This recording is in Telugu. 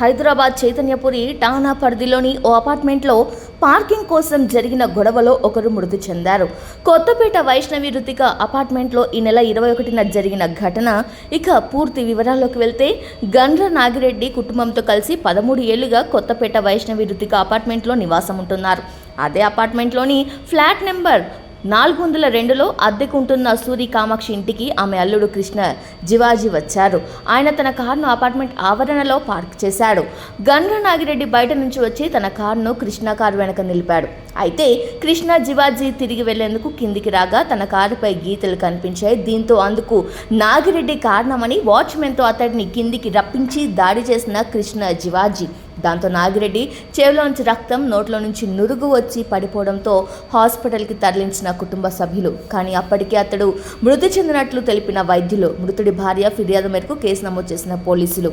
హైదరాబాద్ చైతన్యపురి టానా పరిధిలోని ఓ అపార్ట్మెంట్లో పార్కింగ్ కోసం జరిగిన గొడవలో ఒకరు మృతి చెందారు. కొత్తపేట వైష్ణవి రుతిక అపార్ట్మెంట్లో ఈ నెల ఇరవై ఒకటిన జరిగిన ఘటన ఇక పూర్తి వివరాల్లోకి వెళ్తే గండ్ర నాగిరెడ్డి కుటుంబంతో కలిసి పదమూడు ఏళ్ళుగా కొత్తపేట వైష్ణవి రుతిక అపార్ట్మెంట్లో నివాసం ఉంటున్నారు అదే అపార్ట్మెంట్లోని ఫ్లాట్ నెంబర్ నాలుగు వందల రెండులో అద్దెకుంటున్న సూరి కామాక్షి ఇంటికి ఆమె అల్లుడు కృష్ణ జివాజీ వచ్చారు. ఆయన తన కారును అపార్ట్మెంట్ ఆవరణలో పార్క్ చేశాడు. గన్ర నాగిరెడ్డి బయట నుంచి వచ్చి తన కారును కృష్ణ కారు వెనక నిలిపాడు. అయితే కృష్ణ జివాజీ తిరిగి వెళ్ళేందుకు కిందికి రాగా తన కారుపై గీతలు కనిపించాయి. దీంతో అందుకు నాగిరెడ్డి కారణమని వాచ్మెన్తో అతడిని కిందికి రప్పించి దాడి చేసిన కృష్ణ జివాజీ. దాంతో నాగిరెడ్డి చెవిలోంచి రక్తం నోట్లో నుంచి నురుగు వచ్చి పడిపోవడంతో హాస్పిటల్కి తరలించిన కుటుంబ సభ్యులు. కానీ అప్పటికే అతడు మృతి చెందినట్లు తెలిపిన వైద్యులు మృతుడి భార్య ఫిర్యాదు మేరకు కేసు నమోదు చేసిన పోలీసులు.